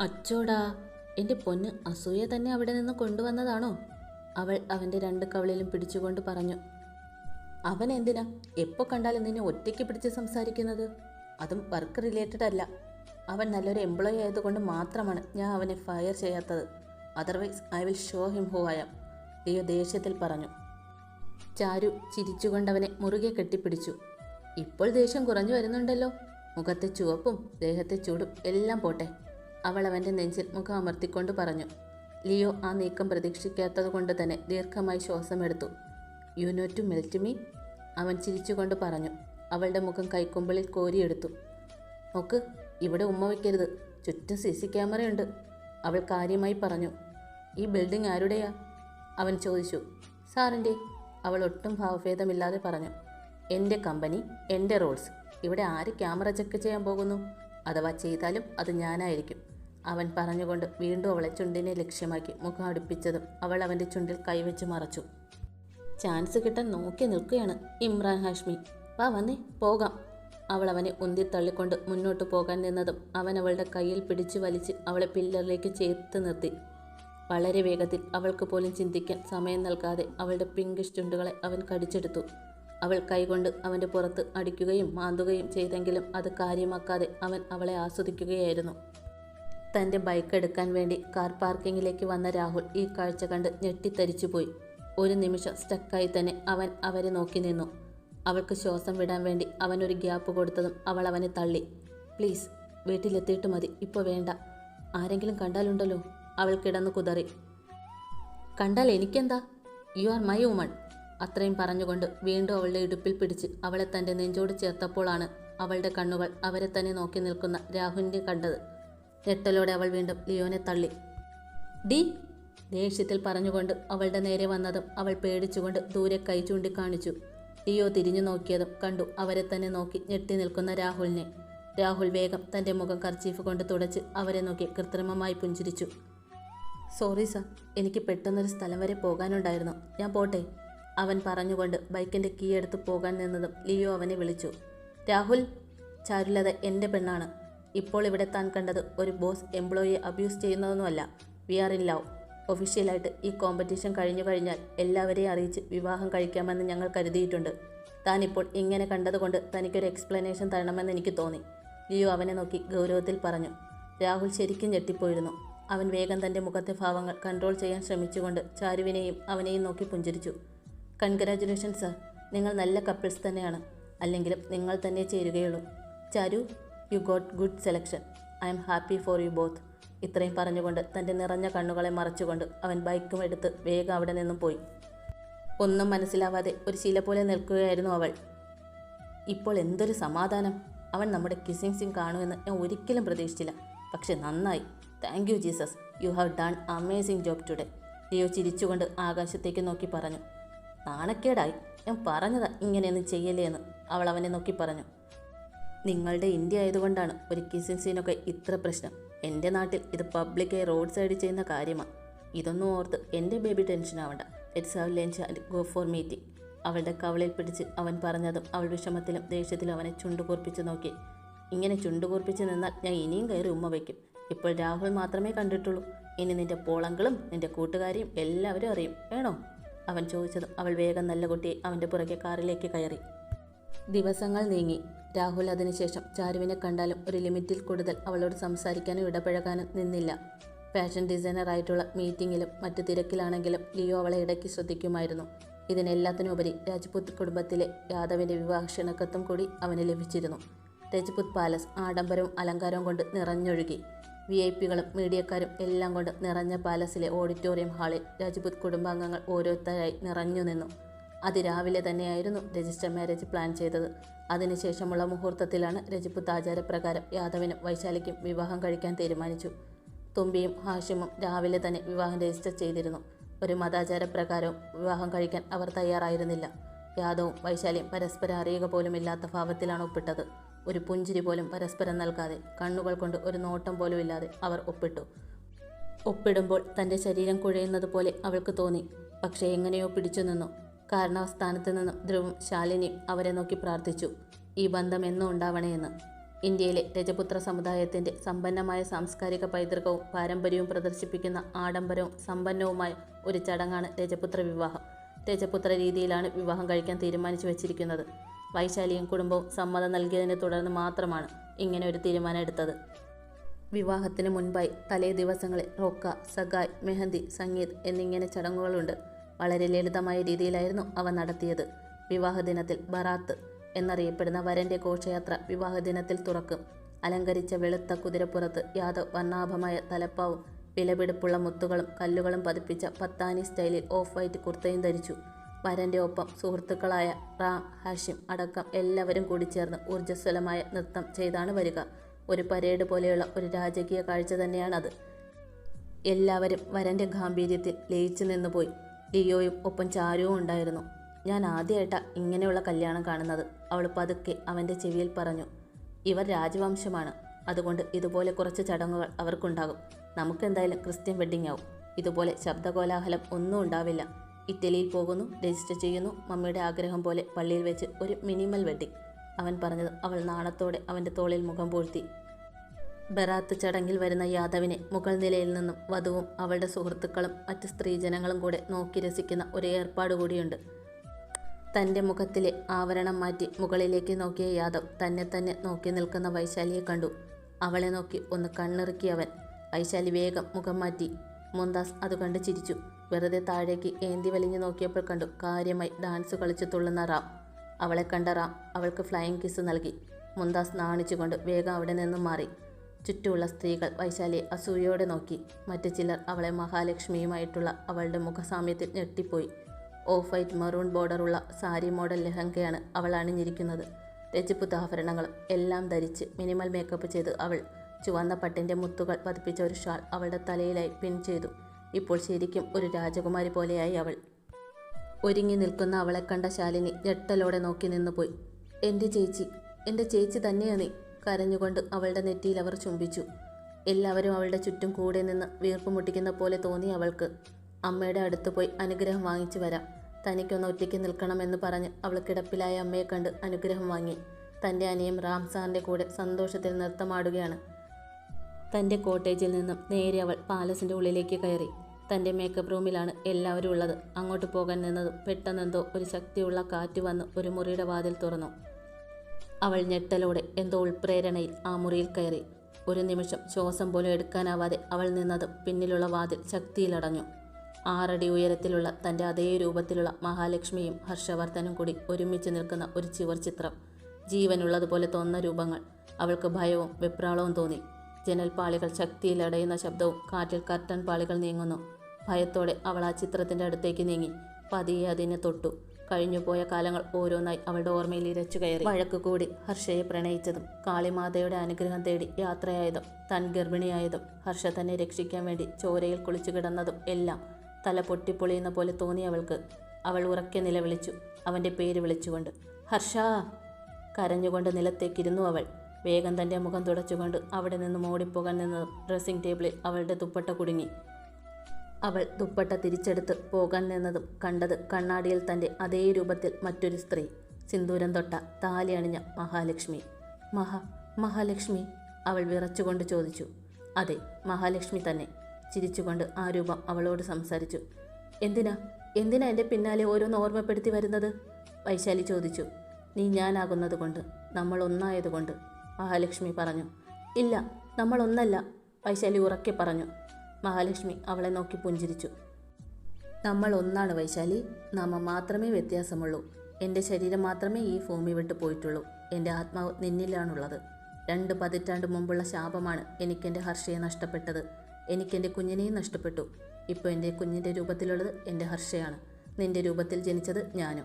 അച്ചോടാ എന്റെ പൊന്ന് അസൂയ തന്നെ അവിടെ നിന്ന് കൊണ്ടുവന്നതാണോ? അവൾ അവന്റെ രണ്ട് കവളിലും പിടിച്ചുകൊണ്ട് പറഞ്ഞു. അവൻ എന്തിനാ? എപ്പോൾ കണ്ടാലും നിന്നെ ഒറ്റയ്ക്ക് പിടിച്ച് സംസാരിക്കുന്നത്? അതും വർക്ക് റിലേറ്റഡ് അല്ല. അവൻ നല്ലൊരു എംപ്ലോയി ആയതുകൊണ്ട് മാത്രമാണ് ഞാൻ അവനെ ഫയർ ചെയ്യാത്തത്. Otherwise I will show him who I am Leo ദേഷ്യത്തിൽ പറഞ്ഞു. ചാരു ചിരിച്ചുകൊണ്ടവനെ മുറുകെ കെട്ടിപ്പിടിച്ചു. ഇപ്പോൾ ദേഷ്യം കുറഞ്ഞു വരുന്നുണ്ടല്ലോ. മുഖത്തെ ചുവപ്പും ദേഹത്തെ ചൂടും എല്ലാം പോട്ടെ. അവൾ അവന്റെ നെഞ്ചിൽ മുഖം അമർത്തിക്കൊണ്ട് പറഞ്ഞു ലിയോ ആ നീക്കം പ്രതീക്ഷിക്കാത്തതുകൊണ്ട് തന്നെ ദീർഘമായി ശ്വാസമെടുത്തു you know to melt me അവൻ ചിരിച്ചുകൊണ്ട് പറഞ്ഞു. അവളുടെ മുഖം കൈക്കുമ്പിളിൽ കോരിയെടുത്തു. നോക്ക് ഇവിടെ ഉമ്മ വയ്ക്കരുത് ചുറ്റും സി സി ക്യാമറയുണ്ട്. അവൾ കാര്യമായി പറഞ്ഞു. ഈ ബിൽഡിംഗ് ആരുടെയാ? അവൻ ചോദിച്ചു. സാറിന്റെ. അവൾ ഒട്ടും ഭാവഭേദമില്ലാതെ പറഞ്ഞു. എന്റെ കമ്പനി എന്റെ റോൾസ് ഇവിടെ ആര് ക്യാമറ ചെക്ക് ചെയ്യാൻ പോകുന്നു? അഥവാ ചെയ്താലും അത് ഞാനായിരിക്കും. അവൻ പറഞ്ഞുകൊണ്ട് വീണ്ടും അവളെ ചുണ്ടിനെ ലക്ഷ്യമാക്കി മുഖം അടുപ്പിച്ചതും അവൾ അവന്റെ ചുണ്ടിൽ കൈവച്ച് മറച്ചു. ചാൻസ് കിട്ടാൻ നോക്കി നിൽക്കുകയാണ് ഇമ്രാൻ ഹാഷ്മി. വാ വന്നേ പോകാം. അവൾ അവനെ ഉന്തി തള്ളിക്കൊണ്ട് മുന്നോട്ട് പോകാൻ നിന്നതും അവൻ അവളുടെ കയ്യിൽ പിടിച്ചു വലിച്ച് അവളെ പില്ലറിലേക്ക് ചേർത്ത് നിർത്തി. വളരെ വേഗത്തിൽ അവൾക്ക് പോലും ചിന്തിക്കാൻ സമയം നൽകാതെ അവളുടെ പിങ്കിഷ് ചുണ്ടുകളെ അവൻ കടിച്ചെടുത്തു. അവൾ കൈകൊണ്ട് അവന്റെ പുറത്ത് അടിക്കുകയും മാന്തുകയും ചെയ്തെങ്കിലും അത് കാര്യമാക്കാതെ അവൻ അവളെ ആസ്വദിക്കുകയായിരുന്നു. തന്റെ ബൈക്ക് എടുക്കാൻ വേണ്ടി കാർ പാർക്കിങ്ങിലേക്ക് വന്ന രാഹുൽ ഈ കാഴ്ച കണ്ട് ഞെട്ടിത്തരിച്ചുപോയി ഒരു നിമിഷം സ്റ്റക്കായി തന്നെ അവൻ അവരെ നോക്കി നിന്നു. അവൾക്ക് ശ്വാസം വിടാൻ വേണ്ടി അവൻ ഒരു ഗ്യാപ്പ് കൊടുത്തതും അവൾ അവനെ തള്ളി. പ്ലീസ് വീട്ടിലെത്തിയിട്ട് മതി. ഇപ്പോൾ വേണ്ട. ആരെങ്കിലും കണ്ടാലുണ്ടല്ലോ. അവൾ കിടന്നു കുതറി. കണ്ടാൽ എനിക്കെന്താ? യു ആർ മൈ വുമൺ അത്രയും പറഞ്ഞുകൊണ്ട് വീണ്ടും അവളുടെ ഇടുപ്പിൽ പിടിച്ച് അവളെ തന്റെ നെഞ്ചോട് ചേർത്തപ്പോഴാണ് അവളുടെ കണ്ണുകൾ അവരെ തന്നെ നോക്കി നിൽക്കുന്ന രാഹുലിനെ കണ്ടത്. ഞെട്ടലോടെ അവൾ വീണ്ടും ലിയോനെ തള്ളി. ഡി ദേഷ്യത്തിൽ പറഞ്ഞുകൊണ്ട് അവളുടെ നേരെ വന്നതും അവൾ പേടിച്ചുകൊണ്ട് ദൂരെ കൈ ചൂണ്ടിക്കാണിച്ചു. ലിയോ തിരിഞ്ഞു നോക്കിയതും കണ്ടു അവരെ തന്നെ നോക്കി ഞെട്ടി നിൽക്കുന്ന രാഹുലിനെ. രാഹുൽ വേഗം തന്റെ മുഖം കർച്ചീഫ് കൊണ്ട് തുടച്ച് അവരെ നോക്കി കൃത്രിമമായി പുഞ്ചിരിച്ചു. സോറി സർ എനിക്ക് പെട്ടെന്നൊരു സ്ഥലം വരെ പോകാനുണ്ടായിരുന്നു. ഞാൻ പോട്ടെ അവൻ പറഞ്ഞുകൊണ്ട് ബൈക്കിന്റെ കീ എടുത്ത് പോകാൻ നിന്നതും ലിയോ അവനെ വിളിച്ചു. രാഹുൽ ചാരുലത എന്റെ പെണ്ണാണ്. ഇപ്പോൾ ഇവിടെ താൻ കണ്ടത് ഒരു ബോസ് എംപ്ലോയിയെ abuse ചെയ്യുന്നതൊന്നുമല്ല. We are in love. ഒഫീഷ്യലായിട്ട് ഈ കോമ്പറ്റീഷൻ കഴിഞ്ഞു കഴിഞ്ഞാൽ എല്ലാവരെയും അറിയിച്ച് വിവാഹം കഴിക്കാമെന്ന് ഞങ്ങൾ കരുതിയിട്ടുണ്ട്. താൻ ഇപ്പോൾ ഇങ്ങനെ കണ്ടതുകൊണ്ട് തനിക്കൊരു എക്സ്പ്ലനേഷൻ തരണമെന്ന് എനിക്ക് തോന്നി. ലിയോ അവനെ നോക്കി ഗൗരവത്തിൽ പറഞ്ഞു. രാഹുൽ ശരിക്കും ഞെട്ടിപ്പോയിരുന്നു. അവൻ വേഗം തന്റെ മുഖത്തെ ഭാവങ്ങൾ കൺട്രോൾ ചെയ്യാൻ ശ്രമിച്ചുകൊണ്ട് ചാരുവിനെയും അവനെയും നോക്കി പുഞ്ചിരിച്ചു. Congratulation sir. നിങ്ങൾ നല്ല കപ്പിൾസ് തന്നെയാണ്. അല്ലെങ്കിലും നിങ്ങൾ തന്നെ ചേരുകയുള്ളൂ. Charu you got good selection I'm happy for you both ഇത്രയും പറഞ്ഞുകൊണ്ട് തന്റെ നിറഞ്ഞ കണ്ണുകളെ മറച്ചുകൊണ്ട് അവൻ ബൈക്കും എടുത്ത് വേഗം അവിടെ നിന്നും പോയി. ഒന്നും മനസ്സിലാവാതെ ഒരു ശീല പോലെ നിൽക്കുകയായിരുന്നു അവൾ. ഇപ്പോൾ എന്തൊരു സമാധാനം. അവൻ നമ്മുടെ കിസിങ് സിംഗ് കാണുമെന്ന് ഞാൻ ഒരിക്കലും പ്രതീക്ഷിച്ചില്ല. പക്ഷെ നന്നായി. Thank you Jesus you have done amazing job today Leo ചിരിച്ചുകൊണ്ട് ആകാശത്തേക്ക് നോക്കി പറഞ്ഞു. നാണക്കേടായി. ഞാൻ പറഞ്ഞതാ ഇങ്ങനെയൊന്നും ചെയ്യല്ലേ എന്ന് അവൾ അവനെ നോക്കി പറഞ്ഞു. നിങ്ങളുടെ ഇന്ത്യ ആയതുകൊണ്ടാണ് ഒരു കിസിൻ സീനൊക്കെ ഇത്ര പ്രശ്നം. എന്റെ നാട്ടിൽ ഇത് പബ്ലിക്കായി റോഡ് സൈഡ് ചെയ്യുന്ന കാര്യമാണ് ഇതൊന്നും ഓർത്ത് എന്റെ ബേബി ടെൻഷൻ ആവണ്ട. It's our lunch and go for meeting അവളുടെ കവളിൽ പിടിച്ച് അവൻ പറഞ്ഞതും അവൾ വിഷമത്തിലും ദേഷ്യത്തിലും അവനെ ചുണ്ടുകൂർപ്പിച്ച് നോക്കി. ഇങ്ങനെ ചുണ്ടുകൂർപ്പിച്ച് നിന്നാൽ ഞാൻ ഇനിയും കയറി ഉമ്മ വയ്ക്കും. ഇപ്പോൾ രാഹുൽ മാത്രമേ കണ്ടിട്ടുള്ളൂ. ഇനി നിന്റെ പോളങ്കളും നിന്റെ കൂട്ടുകാരെയും എല്ലാവരും അറിയും. വേണോ? അവൻ ചോദിച്ചതും അവൾ വേഗം നല്ല കുട്ടിയെ അവന്റെ പുറകെ കാറിലേക്ക് കയറി. ദിവസങ്ങൾ നീങ്ങി. രാഹുൽ അതിനുശേഷം ചാരുവിനെ കണ്ടാലും ഒരു ലിമിറ്റിൽ കൂടുതൽ അവളോട് സംസാരിക്കാനും ഇടപഴകാനും നിന്നില്ല. ഫാഷൻ ഡിസൈനറായിട്ടുള്ള മീറ്റിങ്ങിലും മറ്റു തിരക്കിലാണെങ്കിലും ലിയോ അവളെ ഇടയ്ക്ക് ശ്രദ്ധിക്കുമായിരുന്നു. ഇതിനെല്ലാത്തിനുപരി രാജ്പുത് കുടുംബത്തിലെ യാദവിന്റെ വിവാഹ ക്ഷണക്കത്തും കൂടി അവന് ലഭിച്ചിരുന്നു. രജ്പുത് പാലസ് ആഡംബരവും അലങ്കാരവും കൊണ്ട് നിറഞ്ഞൊഴുകി. വി ഐ പികളും മീഡിയക്കാരും എല്ലാം കൊണ്ട് നിറഞ്ഞ പാലസിലെ ഓഡിറ്റോറിയം ഹാളിൽ രാജ്പുത് കുടുംബാംഗങ്ങൾ ഓരോരുത്തരായി നിറഞ്ഞു നിന്നു അതിരാവിലെ തന്നെയായിരുന്നു രജിസ്റ്റർ മാരേജ് പ്ലാൻ ചെയ്തത്. അതിനുശേഷമുള്ള മുഹൂർത്തത്തിലാണ് രജിപുത്ത് ആചാരപ്രകാരം യാദവിനും വൈശാലിക്കും വിവാഹം കഴിക്കാൻ തീരുമാനിച്ചു. തുമ്പിയും ഹാഷിമും രാവിലെ തന്നെ വിവാഹം രജിസ്റ്റർ ചെയ്തിരുന്നു. ഒരു മതാചാരപ്രകാരവും വിവാഹം കഴിക്കാൻ അവർ തയ്യാറായിരുന്നില്ല. യാദവും വൈശാലിയും പരസ്പരം അറിയുക പോലും ഇല്ലാത്ത ഭാവത്തിലാണ് ഒപ്പിട്ടത്. ഒരു പുഞ്ചിരി പോലും പരസ്പരം നൽകാതെ കണ്ണുകൾ കൊണ്ട് ഒരു നോട്ടം പോലും ഇല്ലാതെ അവർ ഒപ്പിട്ടു. ഒപ്പിടുമ്പോൾ തന്റെ ശരീരം കുഴയുന്നത് പോലെ അവൾക്ക് തോന്നി. പക്ഷേ എങ്ങനെയോ പിടിച്ചു നിന്നു കാരണവസ്ഥാനത്ത് നിന്നും ധ്രുവും ശാലിനിയും അവരെ നോക്കി പ്രാർത്ഥിച്ചു. ഈ ബന്ധം എന്നും ഉണ്ടാവണേയെന്ന്. ഇന്ത്യയിലെ രജപുത്ര സമുദായത്തിന്റെ സമ്പന്നമായ സാംസ്കാരിക പൈതൃകവും പാരമ്പര്യവും പ്രദർശിപ്പിക്കുന്ന ആഡംബരവും സമ്പന്നവുമായ ഒരു ചടങ്ങാണ് രജപുത്ര വിവാഹം. രജപുത്ര രീതിയിലാണ് വിവാഹം കഴിക്കാൻ തീരുമാനിച്ചു വച്ചിരിക്കുന്നത്. വൈശാലിയും കുടുംബവും സമ്മതം നൽകിയതിനെ തുടർന്ന് മാത്രമാണ് ഇങ്ങനെ ഒരു തീരുമാനം എടുത്തത് വിവാഹത്തിന് മുൻപായി തലേ ദിവസങ്ങളിൽ റോക്ക സഗായ് മെഹന്തി സംഗീത് എന്നിങ്ങനെ ചടങ്ങുകളുണ്ട്. വളരെ ലളിതമായ രീതിയിലായിരുന്നു അവ നടത്തിയത്. വിവാഹദിനത്തിൽ ബറാത്ത് എന്നറിയപ്പെടുന്ന വരന്റെ ഘോഷയാത്ര വിവാഹദിനത്തിൽ തുറക്കും. അലങ്കരിച്ച വെളുത്ത കുതിരപ്പുറത്ത് യാദവ് വർണാഭമായ തലപ്പാവും വിലപിടിപ്പുള്ള മുത്തുകളും കല്ലുകളും പതിപ്പിച്ച പത്താനി സ്റ്റൈലിൽ ഓഫ് വൈറ്റ് കുർത്തയും ധരിച്ചു. വരന്റെ ഒപ്പം സുഹൃത്തുക്കളായ റാം ഹാഷിം അടക്കം എല്ലാവരും കൂടി ചേർന്ന് ഊർജസ്വലമായ നൃത്തം ചെയ്താണ് വരിക. ഒരു പരേഡ് പോലെയുള്ള ഒരു രാജകീയ കാഴ്ച തന്നെയാണത്. എല്ലാവരും വരന്റെ ഗാംഭീര്യത്തിൽ ലയിച്ചു നിന്നുപോയി ലിയോയും ഒപ്പം ചാരുവും ഉണ്ടായിരുന്നു. ഞാൻ ആദ്യമായിട്ടാണ് ഇങ്ങനെയുള്ള കല്യാണം കാണുന്നത്. അവൾ പതുക്കെ അവന്റെ ചെവിയിൽ പറഞ്ഞു ഇവർ രാജവംശമാണ്. അതുകൊണ്ട് ഇതുപോലെ കുറച്ച് ചടങ്ങുകൾ അവർക്കുണ്ടാകും. നമുക്കെന്തായാലും ക്രിസ്ത്യൻ വെഡ്ഡിംഗ് ആവും. ഇതുപോലെ ശബ്ദകോലാഹലം ഒന്നും ഉണ്ടാവില്ല. ഇറ്റലിയിൽ പോകുന്നു രജിസ്റ്റർ ചെയ്യുന്നു മമ്മിയുടെ ആഗ്രഹം പോലെ പള്ളിയിൽ വെച്ച് ഒരു മിനിമൽ വെഡ്ഡിംഗ് അവൻ പറഞ്ഞത് അവൾ നാണത്തോടെ അവന്റെ തോളിൽ മുഖം പൂഴ്ത്തി. ബറാത്ത് ചടങ്ങിൽ വരുന്ന യാദവിനെ മുകൾ നിലയിൽ നിന്നും വധുവും അവളുടെ സുഹൃത്തുക്കളും മറ്റ് സ്ത്രീജനങ്ങളും കൂടെ നോക്കി രസിക്കുന്ന ഒരു ഏർപ്പാട് കൂടിയുണ്ട്. തന്റെ മുഖത്തിലെ ആവരണം മാറ്റി മുകളിലേക്ക് നോക്കിയ യാദവ് തന്നെ തന്നെ നോക്കി നിൽക്കുന്ന വൈശാലിയെ കണ്ടു. അവളെ നോക്കി ഒന്ന് കണ്ണിറുക്കി അവൻ. വൈശാലി വേഗം മുഖം മാറ്റി. മുന്താസ് അത് കണ്ട് ചിരിച്ചു. വെറുതെ താഴേക്ക് ഏന്തി വലിഞ്ഞു നോക്കിയപ്പോൾ കണ്ടു കാര്യമായി ഡാൻസ് കളിച്ചു തുള്ളുന്ന റാം. അവളെ കണ്ട റാം അവൾക്ക് ഫ്ലൈയിങ് കിസ് നൽകി. മുന്താസ് നാണിച്ചുകൊണ്ട് വേഗം അവിടെ നിന്നും മാറി. ചുറ്റുമുള്ള സ്ത്രീകൾ വൈശാലിയെ അസൂയയോടെ നോക്കി. മറ്റു ചിലർ അവളെ മഹാലക്ഷ്മിയുമായിട്ടുള്ള അവളുടെ മുഖസാമ്യത്തിൽ ഞെട്ടിപ്പോയി. ഓഫ് വൈറ്റ് മെറൂൺ ബോർഡറുള്ള സാരി മോഡൽ ലെഹങ്കയാണ് അവൾ അണിഞ്ഞിരിക്കുന്നത്. രജപുത്ത ആഭരണങ്ങളും എല്ലാം ധരിച്ച് മിനിമൽ മേക്കപ്പ് ചെയ്ത് അവൾ ചുവന്ന പട്ടിന്റെ മുത്തുകൾ പതിപ്പിച്ച ഒരു ഷാൾ അവളുടെ തലയിലായി പിൻ ചെയ്തു. ഇപ്പോൾ ശരിക്കും ഒരു രാജകുമാരി പോലെയായി അവൾ. ഒരുങ്ങി നിൽക്കുന്ന അവളെ കണ്ട ശാലിനി ഞെട്ടലോടെ നോക്കി നിന്നുപോയി. എന്റെ ചേച്ചി എന്റെ ചേച്ചി തന്നെയാണ് നീ. കരഞ്ഞുകൊണ്ട് അവളുടെ നെറ്റിയിൽ അവർ ചുംബിച്ചു. എല്ലാവരും അവളുടെ ചുറ്റും കൂടെ നിന്ന് വീർപ്പ് മുട്ടിക്കുന്ന പോലെ തോന്നി അവൾക്ക്. അമ്മയുടെ അടുത്ത് പോയി അനുഗ്രഹം വാങ്ങിച്ചു വരാം. തനിക്കൊന്ന് ഒറ്റയ്ക്ക് നിൽക്കണമെന്ന് പറഞ്ഞ് അവൾ കിടപ്പിലായ അമ്മയെ കണ്ട് അനുഗ്രഹം വാങ്ങി. തന്റെ അനിയം റാംസാറിന്റെ കൂടെ സന്തോഷത്തിൽ നൃത്തമാടുകയാണ്. തന്റെ കോട്ടേജിൽ നിന്നും നേരെ അവൾ പാലസിന്റെ ഉള്ളിലേക്ക് കയറി. തന്റെ മേക്കപ്പ് റൂമിലാണ് എല്ലാവരും ഉള്ളത്. അങ്ങോട്ട് പോകാൻ നിന്നതും പെട്ടെന്നെന്തോ ഒരു ശക്തിയുള്ള കാറ്റ് വന്ന് ഒരു മുറിയുടെ വാതിൽ തുറന്നു. അവൾ ഞെട്ടലോടെ എന്തോ ഉൾപ്രേരണയിൽ ആ മുറിയിൽ കയറി. ഒരു നിമിഷം ശ്വാസം പോലും എടുക്കാനാവാതെ അവൾ നിന്നതും പിന്നിലുള്ള വാതിൽ ശക്തിയിലടഞ്ഞു. ആറടി ഉയരത്തിലുള്ള തന്റെ അതേ രൂപത്തിലുള്ള മഹാലക്ഷ്മിയും ഹർഷവർദ്ധനും കൂടി ഒരുമിച്ച് നിൽക്കുന്ന ഒരു ചിവർ ചിത്രം. ജീവനുള്ളതുപോലെ തോന്നുന്ന രൂപങ്ങൾ. അവൾക്ക് ഭയവും വെപ്രാളവും തോന്നി. ജനൽപാളികൾ ശക്തിയിലടയുന്ന ശബ്ദവും കാറ്റിൽ കർട്ടൻ പാളികൾ നീങ്ങുന്നു. ഭയത്തോടെ അവൾ ആ ചിത്രത്തിന്റെ അടുത്തേക്ക് നീങ്ങി. പതിയെ അതിനെ തൊട്ടു. കഴിഞ്ഞുപോയ കാലങ്ങൾ ഓരോന്നായി അവളുടെ ഓർമ്മയിൽ ഇരച്ചു കയറി. വഴക്ക് കൂടി ഹർഷയെ പ്രണയിച്ചതും കാളിമാതയുടെ അനുഗ്രഹം തേടി യാത്രയായതും തൻ ഗർഭിണിയായതും ഹർഷ തന്നെ രക്ഷിക്കാൻ വേണ്ടി ചോരയിൽ കുളിച്ചു കിടന്നതും എല്ലാം തല പൊട്ടിപ്പൊളിയുന്ന പോലെ തോന്നി അവൾക്ക്. അവൾ ഉറക്കെ നിലവിളിച്ചു അവന്റെ പേര് വിളിച്ചുകൊണ്ട്. ഹർഷ! കരഞ്ഞുകൊണ്ട് നിലത്തേക്കിരുന്നു അവൾ. വേഗം തന്റെ മുഖം തുടച്ചുകൊണ്ട് അവിടെ നിന്നും ഓടിപ്പോകാൻ നിന്നതും ഡ്രസ്സിംഗ് ടേബിളിൽ അവളുടെ ദുപ്പട്ട കുടുങ്ങി. അവൾ ദുപ്പട്ട തിരിച്ചെടുത്ത് പോകാൻ നിന്നതും കണ്ടത് കണ്ണാടിയിൽ തന്റെ അതേ രൂപത്തിൽ മറ്റൊരു സ്ത്രീ. സിന്ദൂരം തൊട്ട താലി അണിഞ്ഞ മഹാലക്ഷ്മി. മഹാ മഹാലക്ഷ്മി അവൾ വിറച്ചുകൊണ്ട് ചോദിച്ചു. അതെ മഹാലക്ഷ്മി തന്നെ ചിരിച്ചുകൊണ്ട് ആ രൂപം അവളോട് സംസാരിച്ചു. എന്തിനാ എന്തിനാ എന്റെ പിന്നാലെ ഓരോന്ന് ഓർമ്മപ്പെടുത്തി വരുന്നത്? വൈശാലി ചോദിച്ചു. നീ ഞാനാകുന്നത് കൊണ്ട് നമ്മൾ ഒന്നായതുകൊണ്ട് മഹാലക്ഷ്മി പറഞ്ഞു. ഇല്ല നമ്മൾ ഒന്നല്ല വൈശാലി ഉറക്കെ പറഞ്ഞു. മഹാലക്ഷ്മി അവളെ നോക്കി പുഞ്ചിരിച്ചു. നമ്മൾ ഒന്നാണ് വൈശാലി. നാമ മാത്രമേ വ്യത്യാസമുള്ളൂ. എന്റെ ശരീരം മാത്രമേ ഈ ഭൂമി വിട്ടു പോയിട്ടുള്ളൂ. എന്റെ ആത്മാവ് നിന്നിലാണുള്ളത്. രണ്ട് പതിറ്റാണ്ട് മുമ്പുള്ള ശാപമാണ് എനിക്കെന്റെ ഹർഷയെ നഷ്ടപ്പെട്ടത്. എനിക്കെന്റെ കുഞ്ഞിനെയും നഷ്ടപ്പെട്ടു. ഇപ്പോൾ എന്റെ കുഞ്ഞിന്റെ രൂപത്തിലുള്ളത് എന്റെ ഹർഷയാണ്. നിന്റെ രൂപത്തിൽ ജനിച്ചത് ഞാനും.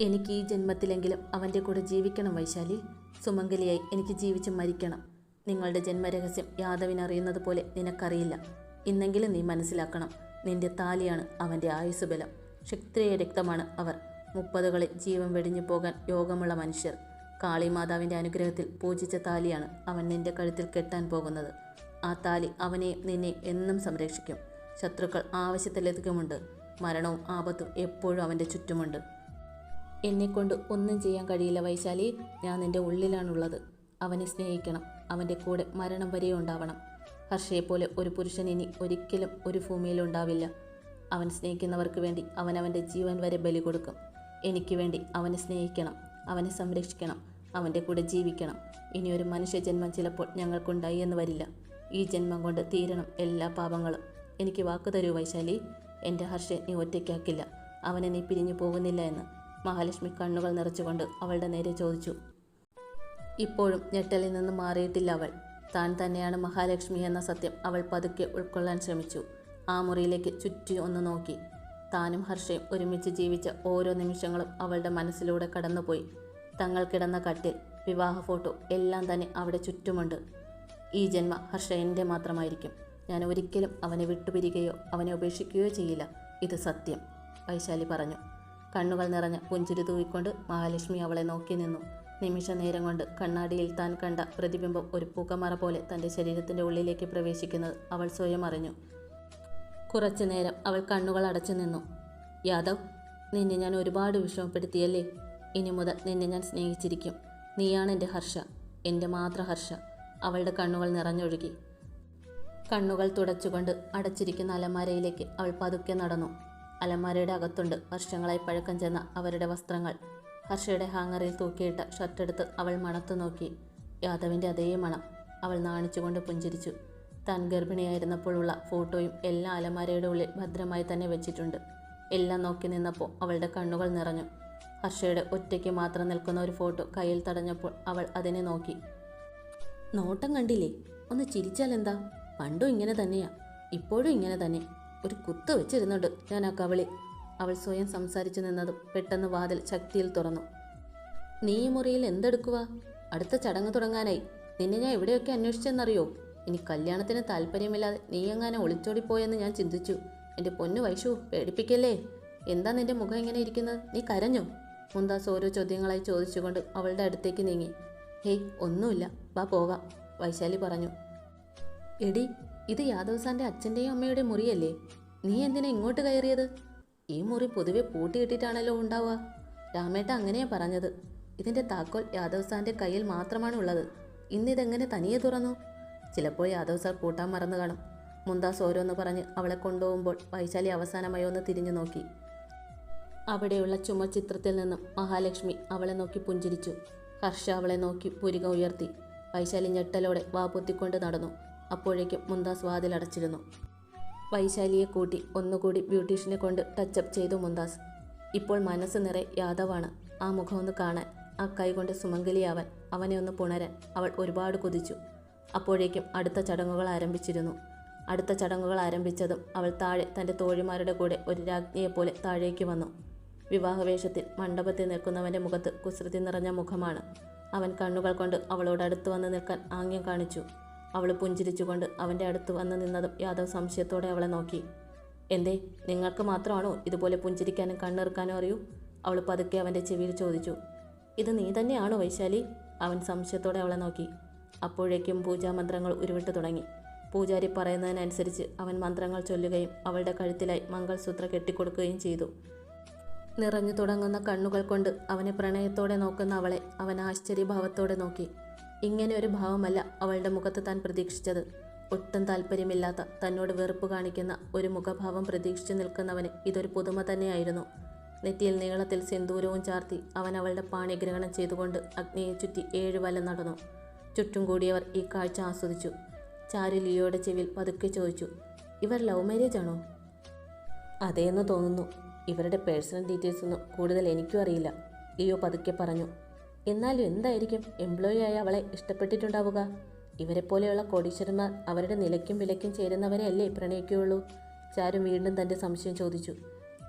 എനിക്ക് ഈ ജന്മത്തിലെങ്കിലും അവന്റെ കൂടെ ജീവിക്കണം വൈശാലി. സുമംഗലിയായി എനിക്ക് ജീവിച്ച് മരിക്കണം. നിങ്ങളുടെ ജന്മരഹസ്യം യാദവിനറിയുന്നത് പോലെ നിനക്കറിയില്ല. ഇന്നെങ്കിലും നീ മനസ്സിലാക്കണം നിന്റെ താലിയാണ് അവന്റെ ആയുസ്സുബലം. ക്ഷത്രിയ രക്തമാണ് അവർ. മുപ്പതുകളിൽ ജീവൻ വെടിഞ്ഞു പോകാൻ യോഗമുള്ള മനുഷ്യർ. കാളിമാതാവിന്റെ അനുഗ്രഹത്തിൽ പൂജിച്ച താലിയാണ് അവൻ നിന്റെ കഴുത്തിൽ കെട്ടാൻ പോകുന്നത്. ആ താലി അവനെയും നിന്നെ എന്നും സംരക്ഷിക്കും. ശത്രുക്കൾ ആവശ്യത്തിലധികമുണ്ട്. മരണവും ആപത്തും എപ്പോഴും അവന്റെ ചുറ്റുമുണ്ട്. എന്നെക്കൊണ്ട് ഒന്നും ചെയ്യാൻ കഴിയില്ല വൈശാലി. ഞാൻ നിന്റെ ഉള്ളിലാണുള്ളത്. അവനെ സ്നേഹിക്കണം. അവന്റെ കൂടെ മരണം വരെ ഉണ്ടാവണം. ഹർഷയെപ്പോലെ ഒരു പുരുഷൻ ഇനി ഒരിക്കലും ഒരു ഭൂമിയിൽ ഉണ്ടാവില്ല. അവൻ സ്നേഹിക്കുന്നവർക്ക് വേണ്ടി അവൻ അവന്റെ ജീവൻ വരെ ബലി കൊടുക്കും. എനിക്ക് വേണ്ടി അവനെ സ്നേഹിക്കണം അവനെ സംരക്ഷിക്കണം അവന്റെ കൂടെ ജീവിക്കണം. ഇനി ഒരു മനുഷ്യജന്മം ചിലപ്പോൾ ഞങ്ങൾക്കുണ്ടായി എന്ന് വരില്ല. ഈ ജന്മം കൊണ്ട് തീരണം എല്ലാ പാപങ്ങളും. എനിക്ക് വാക്ക് തരൂ വൈശാലി. എന്റെ ഹർഷെ നീ ഒറ്റയ്ക്കാക്കില്ല. അവനെ നീ പിരിഞ്ഞു പോകുന്നില്ല എന്ന് മഹാലക്ഷ്മി കണ്ണുകൾ നിറച്ചുകൊണ്ട് അവളുടെ നേരെ ചോദിച്ചു. ഇപ്പോഴും ഞെട്ടലിൽ നിന്ന് മാറിയിട്ടില്ല അവൾ. താൻ തന്നെയാണ് മഹാലക്ഷ്മി എന്ന സത്യം അവൾ പതുക്കെ ഉൾക്കൊള്ളാൻ ശ്രമിച്ചു. ആ മുറിയിലേക്ക് ചുറ്റി ഒന്ന് നോക്കി. താനും ഹർഷയും ഒരുമിച്ച് ജീവിച്ച ഓരോ നിമിഷങ്ങളും അവളുടെ മനസ്സിലൂടെ കടന്നുപോയി. തങ്ങൾ കിടന്ന കട്ടിൽ വിവാഹ ഫോട്ടോ എല്ലാം തന്നെ അവിടെ ചുറ്റുമുണ്ട്. ഈ ജന്മ ഹർഷ എന്റെ മാത്രമായിരിക്കും. ഞാൻ ഒരിക്കലും അവനെ വിട്ടുപിരികയോ അവനെ ഉപേക്ഷിക്കുകയോ ചെയ്യില്ല. ഇത് സത്യം വൈശാലി പറഞ്ഞു. കണ്ണുകൾ നിറഞ്ഞ പുഞ്ചിരി തൂവിക്കൊണ്ട് മഹാലക്ഷ്മി അവളെ നോക്കി നിന്നു. നിമിഷ നേരം കൊണ്ട് കണ്ണാടിയിൽ താൻ കണ്ട പ്രതിബിംബം ഒരു പുകമറ പോലെ തന്റെ ശരീരത്തിന്റെ ഉള്ളിലേക്ക് പ്രവേശിക്കുന്നത് അവൾ സ്വയം അറിഞ്ഞു. കുറച്ചു നേരം അവൾ കണ്ണുകൾ അടച്ചു നിന്നു. യാദവ് നിന്നെ ഞാൻ ഒരുപാട് വിഷമപ്പെടുത്തിയല്ലേ? ഇനി മുതൽ നിന്നെ ഞാൻ സ്നേഹിച്ചിരിക്കും. നീയാണ് എന്റെ ഹർഷ എന്റെ മാത്ര ഹർഷ അവളുടെ കണ്ണുകൾ നിറഞ്ഞൊഴുകി. കണ്ണുകൾ തുടച്ചുകൊണ്ട് അടച്ചിരിക്കുന്ന അലമാരയിലേക്ക് അവൾ പതുക്കെ നടന്നു. അലമാരയുടെ അകത്തുണ്ട് വർഷങ്ങളായി പഴക്കം ചെന്ന അവരുടെ വസ്ത്രങ്ങൾ. ഹർഷയുടെ ഹാങ്ങറിൽ തൂക്കിയിട്ട ഷർട്ടെടുത്ത് അവൾ മണത്തു നോക്കി. യാദവിന്റെ അതേ മണം അവൾ നാണിച്ചുകൊണ്ട് പുഞ്ചിരിച്ചു. താൻ ഗർഭിണിയായിരുന്നപ്പോഴുള്ള ഫോട്ടോയും എല്ലാ അലമാരയുടെ ഉള്ളിൽ ഭദ്രമായി തന്നെ വെച്ചിട്ടുണ്ട്. എല്ലാം നോക്കി നിന്നപ്പോൾ അവളുടെ കണ്ണുകൾ നിറഞ്ഞു. ഹർഷയുടെ ഒറ്റയ്ക്ക് മാത്രം നിൽക്കുന്ന ഒരു ഫോട്ടോ കയ്യിൽ തടഞ്ഞപ്പോൾ അവൾ അതിനെ നോക്കി. നോട്ടം കണ്ടില്ലേ? ഒന്ന് ചിരിച്ചാൽ എന്താ? പണ്ടും ഇങ്ങനെ തന്നെയാ. ഇപ്പോഴും ഇങ്ങനെ തന്നെ. ഒരു കുത്ത് വെച്ചിരുന്നുണ്ട് ഞാൻ ആ കവളി അവൾ സ്വയം സംസാരിച്ചു നിന്നതും പെട്ടെന്ന് വാതിൽ ശക്തിയിൽ തുറന്നു. നീ ഈ മുറിയിൽ എന്തെടുക്കുക അടുത്ത ചടങ്ങ് തുടങ്ങാനായി. നിന്നെ ഞാൻ എവിടെയൊക്കെ അന്വേഷിച്ചെന്നറിയോ? ഇനി കല്യാണത്തിന് താല്പര്യമില്ലാതെ നീ എങ്ങനെ ഒളിച്ചോടിപ്പോയെന്ന് ഞാൻ ചിന്തിച്ചു. എന്റെ പൊന്നു വൈഷു പേടിപ്പിക്കല്ലേ? എന്താ നിന്റെ മുഖം ഇങ്ങനെ ഇരിക്കുന്നത്? നീ കരഞ്ഞോ? മുന്താസ് ഓരോ ചോദ്യങ്ങളായി ചോദിച്ചുകൊണ്ട് അവളുടെ അടുത്തേക്ക് നീങ്ങി. ഹേയ് ഒന്നുമില്ല. വാ പോകാം വൈശാലി പറഞ്ഞു. എടി ഇത് യാദവ് സാറിന്റെ അച്ഛന്റെയും അമ്മയുടെയും മുറിയല്ലേ? നീ എന്തിനാ ഇങ്ങോട്ട് കയറിയത്? ഈ മുറി പൊതുവെ പൂട്ടിയിട്ടിട്ടാണല്ലോ ഉണ്ടാവുക. രാമേട്ട അങ്ങനെയാ പറഞ്ഞത്. ഇതിന്റെ താക്കോൽ യാദവ് സാറിന്റെ കയ്യിൽ മാത്രമാണ് ഉള്ളത്. ഇന്നിതെങ്ങനെ തനിയെ തുറന്നു? ചിലപ്പോൾ യാദവ് സാർ പൂട്ടാൻ മറന്നു കാണും. മുന്താസ് ഓരോന്ന് പറഞ്ഞ് അവളെ കൊണ്ടുപോകുമ്പോൾ വൈശാലി അവസാനമായി ഒന്ന് തിരിഞ്ഞു നോക്കി. അവിടെയുള്ള ചുമചിത്രത്തിൽ നിന്നും മഹാലക്ഷ്മി അവളെ നോക്കി പുഞ്ചിരിച്ചു. ഹർഷ അവളെ നോക്കി പുരിക ഉയർത്തി. വൈശാലി ഞെട്ടലോടെ വാ പൊത്തിക്കൊണ്ട് നടന്നു. അപ്പോഴേക്കും മുന്താസ് വാതിലടച്ചിരുന്നു. വൈശാലിയെ കൂട്ടി ഒന്നുകൂടി ബ്യൂട്ടീഷ്യനെ കൊണ്ട് ടച്ചപ്പ് ചെയ്തു മുന്താസ് ഇപ്പോൾ മനസ്സ് നിറയെ യാദവാണ്. ആ മുഖം ഒന്ന് കാണാൻ ആ കൈ കൊണ്ട് സുമംഗലിയാവാൻ അവനെ ഒന്ന് പുണരാൻ അവൾ ഒരുപാട് കൊതിച്ചു. അപ്പോഴേക്കും അടുത്ത ചടങ്ങുകൾ ആരംഭിച്ചിരുന്നു. അടുത്ത ചടങ്ങുകൾ ആരംഭിച്ചതും അവൾ താഴെ തന്റെ തോഴിമാരുടെ കൂടെ ഒരു രാജ്ഞിയെപ്പോലെ താഴേക്ക് വന്നു. വിവാഹവേഷത്തിൽ മണ്ഡപത്തിൽ നിൽക്കുന്നവന്റെ മുഖത്ത് കുസൃതി നിറഞ്ഞ മുഖമാണ്. അവൻ കണ്ണുകൾ കൊണ്ട് അവളോട് അടുത്ത് വന്ന് നിൽക്കാൻ ആംഗ്യം കാണിച്ചു. അവൾ പുഞ്ചിരിച്ചുകൊണ്ട് അവന്റെ അടുത്ത് വന്ന് നിന്നതും യാദവ് സംശയത്തോടെ അവളെ നോക്കി. എന്തേ നിങ്ങൾക്ക് മാത്രമാണോ ഇതുപോലെ പുഞ്ചിരിക്കാനും കണ്ണിറുക്കാനും അറിയൂ? അവൾ പതുക്കെ അവന്റെ ചെവിയിൽ ചോദിച്ചു. ഇത് നീ തന്നെയാണോ വൈശാലി? അവൻ സംശയത്തോടെ അവളെ നോക്കി. അപ്പോഴേക്കും പൂജാമന്ത്രങ്ങൾ ഉരുവിട്ട് തുടങ്ങി. പൂജാരി പറയുന്നതിനനുസരിച്ച് അവൻ മന്ത്രങ്ങൾ ചൊല്ലുകയും അവളുടെ കഴുത്തിലായി മംഗൾസൂത്ര കെട്ടിക്കൊടുക്കുകയും ചെയ്തു. നിറഞ്ഞു തുടങ്ങുന്ന കണ്ണുകൾ കൊണ്ട് അവനെ പ്രണയത്തോടെ നോക്കുന്ന അവളെ അവൻ ആശ്ചര്യഭാവത്തോടെ നോക്കി. ഇങ്ങനെ ഒരു ഭാവമല്ല അവളുടെ മുഖത്ത് താൻ പ്രതീക്ഷിച്ചത്. ഒട്ടും താല്പര്യമില്ലാത്ത തന്നോട് വെറുപ്പ് കാണിക്കുന്ന ഒരു മുഖഭാവം പ്രതീക്ഷിച്ചു നിൽക്കുന്നവന് ഇതൊരു പുതുമ തന്നെയായിരുന്നു. നെറ്റിയിൽ നീളത്തിൽ സിന്ദൂരവും ചാർത്തി അവൻ അവളുടെ പാണിഗ്രഹണം ചെയ്തുകൊണ്ട് അഗ്നിയെ ചുറ്റി ഏഴ് വലം നടന്നു. ചുറ്റും കൂടിയവർ ഈ കാഴ്ച ആസ്വദിച്ചു. ചാരു ലിയോയുടെ ചെവിയിൽ പതുക്കെ ചോദിച്ചു ഇവർ ലവ് മാരേജ് ആണോ? അതേന്ന് തോന്നുന്നു. ഇവരുടെ പേഴ്സണൽ ഡീറ്റെയിൽസ് ഒന്നും കൂടുതൽ എനിക്കും അറിയില്ല ലിയോ പതുക്കെ പറഞ്ഞു. എന്നാലും എന്തായിരിക്കും എംപ്ലോയി ആയ അവളെ ഇഷ്ടപ്പെട്ടിട്ടുണ്ടാവുക? ഇവരെപ്പോലെയുള്ള കോടീശ്വരന്മാർ അവരുടെ നിലയ്ക്കും വിലയ്ക്കും ചേരുന്നവരെ അല്ലേ പ്രണയിക്കുകയുള്ളൂ? ചാരു വീണ്ടും തന്റെ സംശയം ചോദിച്ചു.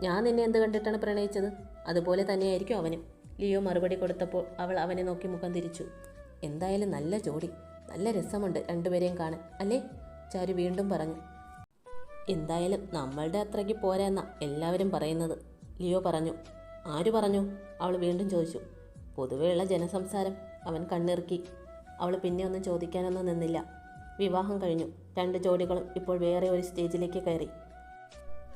ഞാൻ നിന്നെ എന്ത് കണ്ടിട്ടാണ് പ്രണയിച്ചത്? അതുപോലെ തന്നെയായിരിക്കും അവനും. ലിയോ മറുപടി കൊടുത്തപ്പോൾ അവൾ അവനെ നോക്കി മുഖം തിരിച്ചു. എന്തായാലും നല്ല ജോഡി. നല്ല രസമുണ്ട് രണ്ടുപേരെയും കാണാൻ. അല്ലേ? ചാരു വീണ്ടും പറഞ്ഞു. എന്തായാലും നമ്മളുടെ അത്രയ്ക്ക് പോരാ എന്നാ എല്ലാവരും പറയുന്നത്. ലിയോ പറഞ്ഞു. ആര് പറഞ്ഞു? അവൾ വീണ്ടും ചോദിച്ചു. പൊതുവെയുള്ള ജനസംസാരം അവൻ കണ്ണിറുക്കി. അവൾ പിന്നെ ഒന്നും ചോദിക്കാനൊന്നും നിന്നില്ല. വിവാഹം കഴിഞ്ഞു. രണ്ട് ജോഡികളും ഇപ്പോൾ വേറെ ഒരു സ്റ്റേജിലേക്ക് കയറി.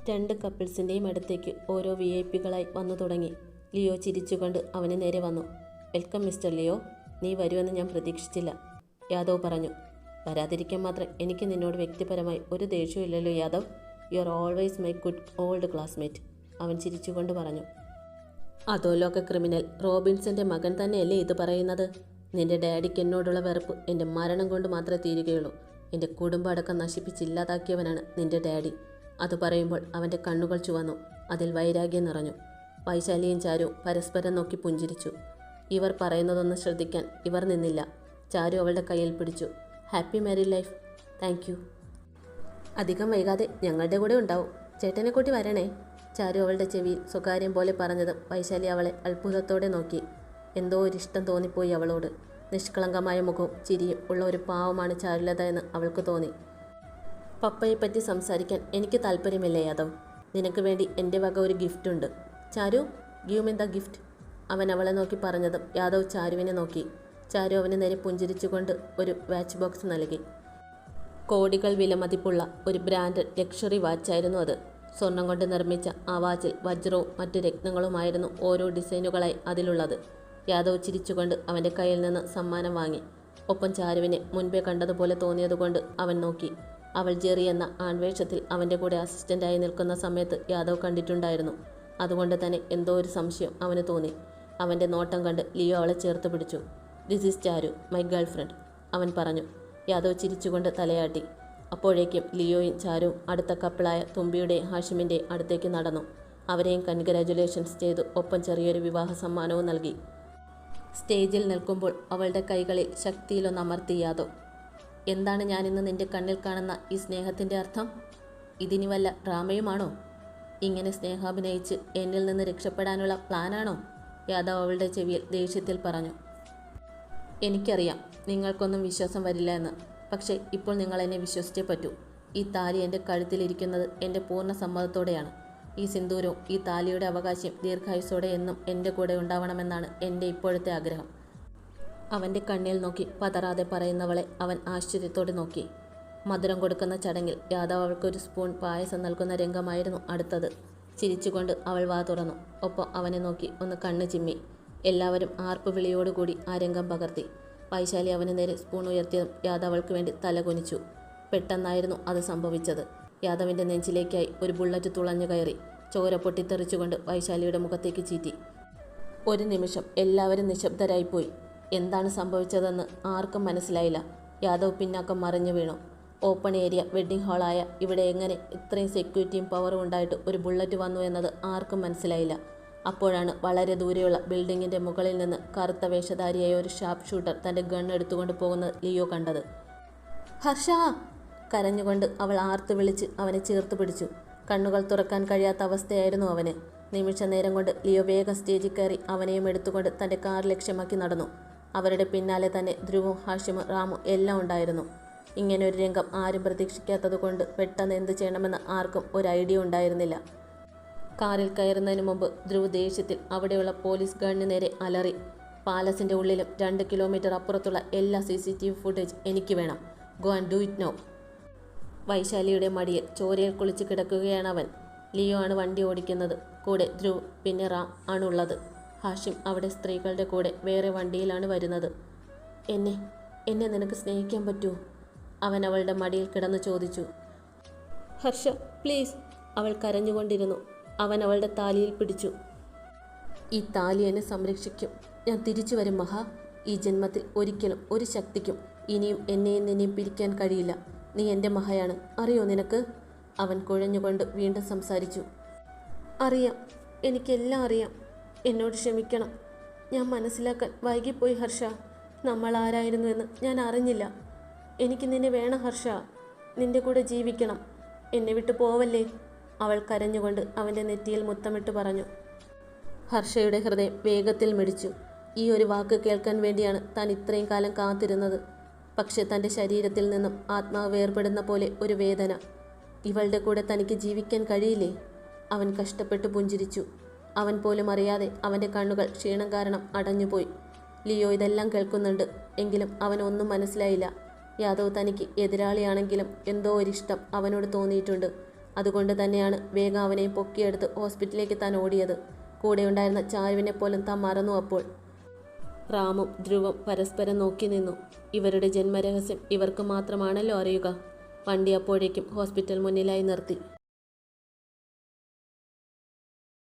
രണ്ട് കപ്പിൾസിന്റെയും അടുത്തേക്ക് ഓരോ വി ഐ പികളായി വന്നു തുടങ്ങി. ലിയോ ചിരിച്ചുകൊണ്ട് അവന് നേരെ വന്നു. Welcome mister Leo. നീ വരുമെന്ന് ഞാൻ പ്രതീക്ഷിച്ചില്ല യാദവ് പറഞ്ഞു. വരാതിരിക്കാൻ മാത്രം എനിക്ക് നിന്നോട് വ്യക്തിപരമായി ഒരു ദേഷ്യമില്ലല്ലോ Yadav. You are always my good old classmate അവൻ ചിരിച്ചുകൊണ്ട് പറഞ്ഞു. അധോലോക ക്രിമിനൽ റോബിൻസന്റെ മകൻ തന്നെയല്ലേ ഇത് പറയുന്നത്? നിന്റെ ഡാഡിക്ക് എന്നോടുള്ള വെറുപ്പ് എന്റെ മരണം കൊണ്ട് മാത്രമേ തീരുകയുള്ളൂ. എന്റെ കുടുംബം അടക്കം നശിപ്പിച്ചില്ലാതാക്കിയവനാണ് നിന്റെ ഡാഡി. അത് പറയുമ്പോൾ അവന്റെ കണ്ണുകൾ ചുവന്നു. അതിൽ വൈരാഗ്യം നിറഞ്ഞു. വൈശാലിയും ചാരു പരസ്പരം നോക്കി പുഞ്ചിരിച്ചു. ഇവർ പറയുന്നതൊന്നും ശ്രദ്ധിക്കാൻ ഇവർ നിന്നില്ല. ചാരു അവളുടെ കയ്യിൽ പിടിച്ചു. Happy married life. താങ്ക് അധികം വൈകാതെ ഞങ്ങളുടെ കൂടെ ഉണ്ടാവും. ചേട്ടനെ കൂട്ടി വരണേ. ചാരു അവളുടെ ചെവിയിൽ സ്വകാര്യം പോലെ പറഞ്ഞതും വൈശാലി അവളെ അത്ഭുതത്തോടെ നോക്കി. എന്തോ ഇഷ്ടം തോന്നിപ്പോയി അവളോട്. നിഷ്കളങ്കമായ മുഖവും ചിരിയും ഉള്ള ഒരു പാവമാണ് ചാരുലത എന്ന് അവൾക്ക് തോന്നി. പപ്പയെപ്പറ്റി സംസാരിക്കാൻ എനിക്ക് താല്പര്യമില്ല യാദവ്? നിനക്ക് വേണ്ടി എന്റെ വക ഒരു ഗിഫ്റ്റ് ഉണ്ട്. Charu give me the gift. അവൻ അവളെ നോക്കി പറഞ്ഞതും യാദവ് ചാരുവിനെ നോക്കി. ചാരു അവന് നേരെ പുഞ്ചിരിച്ചുകൊണ്ട് ഒരു വാച്ച് ബോക്സ് നൽകി. കോടികൾ വിലമതിപ്പുള്ള ഒരു ബ്രാൻഡ് ലക്ഷറി വാച്ചായിരുന്നു അത്. സ്വർണം കൊണ്ട് നിർമ്മിച്ച ആ വാച്ചിൽ വജ്രവും മറ്റു രത്നങ്ങളുമായിരുന്നു ഓരോ ഡിസൈനുകളായി അതിലുള്ളത്. യാദവ് ചിരിച്ചുകൊണ്ട് അവന്റെ കയ്യിൽ നിന്ന് സമ്മാനം വാങ്ങി. ഒപ്പം ചാരുവിനെ മുൻപേ കണ്ടതുപോലെ തോന്നിയതുകൊണ്ട് അവൻ നോക്കി. അവൾ ജെറി എന്ന ആൺവേഷത്തിൽ അവന്റെ കൂടെ അസിസ്റ്റന്റായി നിൽക്കുന്ന സമയത്ത് യാദവ് കണ്ടിട്ടുണ്ടായിരുന്നു. അതുകൊണ്ട് തന്നെ എന്തോ ഒരു സംശയം അവന് തോന്നി. അവന്റെ നോട്ടം കണ്ട് ലിയോ അവളെ ചേർത്ത് പിടിച്ചു. This is Charu my girlfriend അവൻ പറഞ്ഞു. യാദവ് ചിരിച്ചുകൊണ്ട് തലയാട്ടി. അപ്പോഴേക്കും ലിയോയും ചാരുവും അടുത്ത കപ്പിളായ തുമ്പിയുടെ ഹാഷിമിന്റെ അടുത്തേക്ക് നടന്നു. അവരെയും കൺഗ്രാജുലേഷൻസ് ചെയ്തു ഒപ്പം ചെറിയൊരു വിവാഹ സമ്മാനവും നൽകി. സ്റ്റേജിൽ നിൽക്കുമ്പോൾ അവളുടെ കൈകളിൽ ശക്തിയിലൊന്ന് അമർത്തി യാദവ്. എന്താണ് ഞാനിന്ന് നിന്റെ കണ്ണിൽ കാണുന്ന ഈ സ്നേഹത്തിന്റെ അർത്ഥം? ഇതിനി വല്ല ഡ്രാമയുമാണോ? ഇങ്ങനെ സ്നേഹാഭിനയിച്ച് എന്നിൽ നിന്ന് രക്ഷപ്പെടാനുള്ള പ്ലാനാണോ? യാദവ് അവളുടെ ചെവിയിൽ ദേഷ്യത്തിൽ പറഞ്ഞു. എനിക്കറിയാം. നിങ്ങൾക്കൊന്നും വിശ്വാസം വരില്ല എന്ന്. പക്ഷേ ഇപ്പോൾ നിങ്ങൾ എന്നെ വിശ്വസിച്ചേ പറ്റൂ. ഈ താലി എന്റെ കഴുത്തിലിരിക്കുന്നത് എന്റെ പൂർണ സമ്മതത്തോടെയാണ്. ഈ സിന്ദൂരവും ഈ താലിയുടെ അവകാശം ദീർഘായുസോടെ എന്നും എന്റെ കൂടെ ഉണ്ടാവണമെന്നാണ് എന്റെ ഇപ്പോഴത്തെ ആഗ്രഹം. അവന്റെ കണ്ണിൽ നോക്കി പതറാതെ പറയുന്നവളെ അവൻ ആശ്ചര്യത്തോടെ നോക്കി. മധുരം കൊടുക്കുന്ന ചടങ്ങിൽ യാദവ് അവൾക്കൊരു സ്പൂൺ പായസം നൽകുന്ന രംഗമായിരുന്നു അടുത്തത്. ചിരിച്ചുകൊണ്ട് അവൾ വാ തുറന്നു. ഒപ്പം അവനെ നോക്കി ഒന്ന് കണ്ണ് ചിമ്മി എല്ലാവരും ആർപ്പ് വിളിയോടുകൂടി ആ രംഗം പകർത്തി. വൈശാലി അവന് നേരെ സ്പൂൺ ഉയർത്തിയ യാദവൾക്ക് വേണ്ടി തല കൊനിച്ചു. പെട്ടെന്നായിരുന്നു അത് സംഭവിച്ചത്. യാദവിന്റെ നെഞ്ചിലേക്കായി ഒരു ബുള്ളറ്റ് തുളഞ്ഞു കയറി. ചോര പൊട്ടിത്തെറിച്ചുകൊണ്ട് വൈശാലിയുടെ മുഖത്തേക്ക് ചീറ്റി. ഒരു നിമിഷം എല്ലാവരും നിശബ്ദരായിപ്പോയി. എന്താണ് സംഭവിച്ചതെന്ന് ആർക്കും മനസ്സിലായില്ല. യാദവ് പിന്നാക്കം മറിഞ്ഞു വീണു. ഓപ്പൺ ഏരിയ വെഡ്ഡിംഗ് ഹാളായ ഇവിടെ എങ്ങനെ ഇത്രയും സെക്യൂരിറ്റിയും പവറും ഉണ്ടായിട്ട് ഒരു ബുള്ളറ്റ് വന്നു എന്നത് ആർക്കും മനസ്സിലായില്ല. അപ്പോഴാണ് വളരെ ദൂരെയുള്ള ബിൽഡിങ്ങിന്റെ മുകളിൽ നിന്ന് കറുത്ത വേഷധാരിയായ ഒരു ഷാർപ്പ് ഷൂട്ടർ തന്റെ ഗൺ എടുത്തുകൊണ്ട് പോകുന്നത് ലിയോ കണ്ടത്. ഹർഷ! കരഞ്ഞുകൊണ്ട് അവൾ ആർത്ത് വിളിച്ച് അവനെ ചേർത്ത് പിടിച്ചു. കണ്ണുകൾ തുറക്കാൻ കഴിയാത്ത അവസ്ഥയായിരുന്നു അവന്. നിമിഷ നേരം കൊണ്ട് ലിയോ വേഗം സ്റ്റേജിൽ കയറി അവനെയും എടുത്തുകൊണ്ട് തന്റെ കാർ ലക്ഷ്യമാക്കി നടന്നു. അവരുടെ പിന്നാലെ തന്നെ ധ്രുവും ഹാഷിമും റാമും എല്ലാം ഉണ്ടായിരുന്നു. ഇങ്ങനെ ഒരു രംഗം ആരും പ്രതീക്ഷിക്കാത്തതുകൊണ്ട് പെട്ടെന്ന് എന്ത് ചെയ്യണമെന്ന് ആർക്കും ഒരു ഐഡിയ ഉണ്ടായിരുന്നില്ല. കാറിൽ കയറുന്നതിന് മുമ്പ് ധ്രുവ് ദേഷ്യത്തിൽ അവിടെയുള്ള പോലീസ് ഗണ്ണിന് നേരെ അലറി. പാലസിന്റെ ഉള്ളിലും രണ്ട് കിലോമീറ്റർ അപ്പുറത്തുള്ള എല്ലാ C C T V footage എനിക്ക് വേണം. Go and do it no. വൈശാലിയുടെ മടിയിൽ ചോരയിൽ കുളിച്ച് കിടക്കുകയാണ് അവൻ ലിയോ ആണ് വണ്ടി ഓടിക്കുന്നത്. കൂടെ ധ്രുവ് പിന്നെ റാം ആണുള്ളത്. ഹാഷിം അവിടെ സ്ത്രീകളുടെ കൂടെ വേറെ വണ്ടിയിലാണ് വരുന്നത്. എന്നെ എന്നെ നിനക്ക് സ്നേഹിക്കാൻ പറ്റുമോ അവൻ അവളുടെ മടിയിൽ കിടന്ന് ചോദിച്ചു. ഹർഷ പ്ലീസ്. അവൾ കരഞ്ഞുകൊണ്ടിരുന്നു. അവൻ അവളുടെ താലിയിൽ പിടിച്ചു. ഈ താലി എന്നെ സംരക്ഷിക്കും. ഞാൻ തിരിച്ചു വരും മഹാ. ഈ ജന്മത്തിൽ ഒരിക്കലും ഒരു ശക്തിക്കും ഇനിയും എന്നെയും നിന്നെയും പിരിക്കാൻ കഴിയില്ല. നീ എന്റെ മഹയാണ്. അറിയോ നിനക്ക്? അവൻ കുഴഞ്ഞുകൊണ്ട് വീണ്ടും സംസാരിച്ചു. അറിയാം. എനിക്കെല്ലാം അറിയാം. എന്നോട് ക്ഷമിക്കണം. ഞാൻ മനസ്സിലാക്കാൻ വൈകിപ്പോയി ഹർഷ. നമ്മൾ ആരായിരുന്നു എന്ന് ഞാൻ അറിഞ്ഞില്ല. എനിക്ക് നിന്നെ വേണം ഹർഷ. നിന്റെ കൂടെ ജീവിക്കണം. എന്നെ വിട്ടു പോവല്ലേ? അവൾ കരഞ്ഞുകൊണ്ട് അവന്റെ നെറ്റിയിൽ മുത്തമിട്ട് പറഞ്ഞു. ഹർഷയുടെ ഹൃദയം വേഗത്തിൽ മിടിച്ചു. ഈ ഒരു വാക്ക് കേൾക്കാൻ വേണ്ടിയാണ് താൻ ഇത്രയും കാലം കാത്തിരുന്നത്. പക്ഷെ തന്റെ ശരീരത്തിൽ നിന്നും ആത്മാവ് വേർപെടുന്ന പോലെ ഒരു വേദന. ഇവളുടെ കൂടെ തനിക്ക് ജീവിക്കാൻ കഴിയില്ലേ? അവൻ കഷ്ടപ്പെട്ട് പുഞ്ചിരിച്ചു. അവൻ പോലും അറിയാതെ അവന്റെ കണ്ണുകൾ ക്ഷീണം കാരണം അടഞ്ഞുപോയി. ലിയോ ഇതെല്ലാം കേൾക്കുന്നുണ്ട്. എങ്കിലും അവനൊന്നും മനസ്സിലായില്ല. യാദവ് തനിക്ക് എതിരാളിയാണെങ്കിലും എന്തോ ഒരിഷ്ടം അവനോട് തോന്നിയിട്ടുണ്ട്. അതുകൊണ്ട് തന്നെയാണ് വേഗം അവനെ പൊക്കിയെടുത്ത് ഹോസ്പിറ്റലിലേക്ക് താൻ ഓടിയത്. കൂടെയുണ്ടായിരുന്ന ചാരുവിനെ പോലും താൻ മറന്നു അപ്പോൾ. റാമും ധ്രുവും പരസ്പരം നോക്കി നിന്നു. ഇവരുടെ ജന്മരഹസ്യം ഇവർക്ക് മാത്രമാണല്ലോ അറിയുക. വണ്ടി അപ്പോഴേക്കും ഹോസ്പിറ്റൽ മുന്നിലായി നിർത്തി.